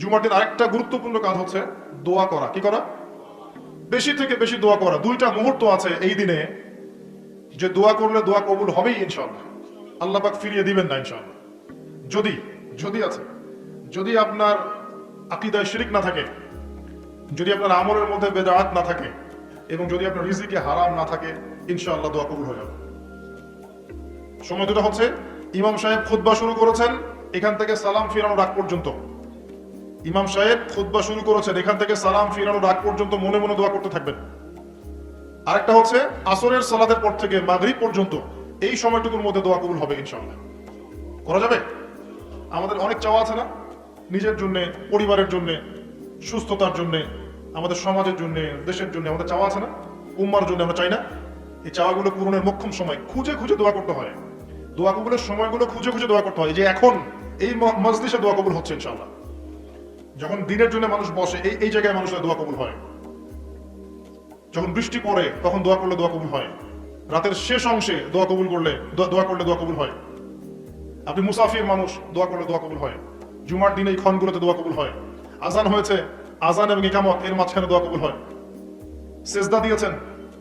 দিন আরেকটা গুরুত্বপূর্ণ কাজ হচ্ছে দোয়া করা। কি করা? বেশি থেকে বেশি দোয়া করা। দুইটা মুহূর্ত আছে এই দিনে যে দোয়া করলে দোয়া কবুল হবেই ইনশাল্লাহ আল্লাহ পাক ফিরিয়ে দিবেন না ইনশাল্লাহ যদি যদি আছে, যদি আপনার আকিদায় শিরিক না থাকে, যদি আপনার আমলের মধ্যে বেদাত না থাকে, এবং যদি আপনার রিজিকে হারাম না থাকে, ইনশাআল্লাহ দোয়া কবুল হয়ে যাবে। সময় দুটো হচ্ছে, ইমাম সাহেব খুতবা শুরু করেছেন, এখান থেকে সালাম ফিরানো রাগ পর্যন্ত। ইমাম সাহেব খুতবা শুরু করেছেন, এখান থেকে সালাম ফিরানোর আগ পর্যন্ত মনে মনে দোয়া করতে থাকবেন। আরেকটা হচ্ছে, আসরের সালাদের পর থেকে মাগরিব পর্যন্ত এই সময়টুকুর মধ্যে দোয়া কবুল হবে ইনশাআল্লাহ। করা যাবে? আমাদের অনেক চাওয়া আছে না? নিজের জন্য, পরিবারের জন্য, সুস্থতার জন্য, আমাদের সমাজের জন্য, দেশের জন্য আমাদের চাওয়া আছে না? উম্মার জন্য আমরা চাই না? এই চাওয়াগুলো পূরণের মক্ষম সময়। খুঁজে খুঁজে দোয়া করতে হয়। দোয়া কবুলের সময়গুলো খুঁজে খুঁজে দোয়া করতে হয়। যে এখন, এই মজলিসে দোয়া কবুল হচ্ছে ইনশাআল্লাহ। যখন দিনের জন্য মানুষ বসে, এই এই জায়গায় মানুষের দোয়া কবুল হয়। যখন বৃষ্টি পড়ে, তখন দোয়া করলে দোয়া কবুল হয়। রাতের শেষ অংশে দোয়া কবুল করলে, দোয়া- করলে দোয়া কবুল হয়। আপনি মুসাফির মানুষ, দোয়া করলে দোয়া কবুল হয়। জুমার দিনে এই ক্ষণগুলোতে দোয়া কবুল হয়। আজান হয়েছে, আজান এবং ইকামত এর মাঝখানে দোয়া কবুল হয়। সেজদা দিয়েছেন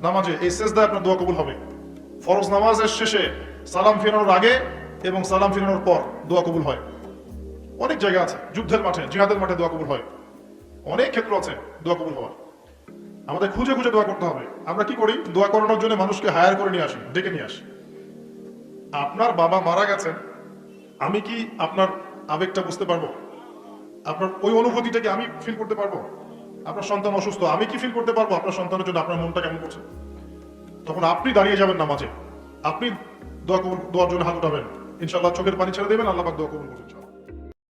নামাজে, এই সেজদা আপনার দোয়া কবুল হবে। ফরজ নামাজের শেষে সালাম ফেরানোর আগে এবং সালাম ফেরানোর পর দোয়া কবুল হয়। অনেক জায়গা আছে, যুদ্ধের মাঠে, জিহাদের মাঠে দোয়া কবুল হয়। অনেক ক্ষেত্র আছে দোয়া কবুল হওয়ার। আমাদের খুঁজে খুঁজে দোয়া করতে হবে। আমরা কি করি? দোয়া করানোর জন্য মানুষকে হায়ার করে নিয়ে আসি, ডেকে নিয়ে আসি। আপনার বাবা মারা গেছেন, আমি কি আপনার আবেগটা বুঝতে পারব? আপনার ওই অনুভূতিটাকে আমি ফিল করতে পারব? আপনার সন্তান অসুস্থ, আমি কি ফিল করতে পারব আপনার সন্তানের জন্য, আপনার মনটা কেমন করছে? তখন আপনি দাঁড়িয়ে যাবেন নামাজে। আপনি দোয়া কবুল, দোয়ার জন্য হাত উঠাবেন। ইনশাল্লাহ চোখের পানি ছেড়ে দেবেন, আল্লাহ দোয়া কবুল করবেন।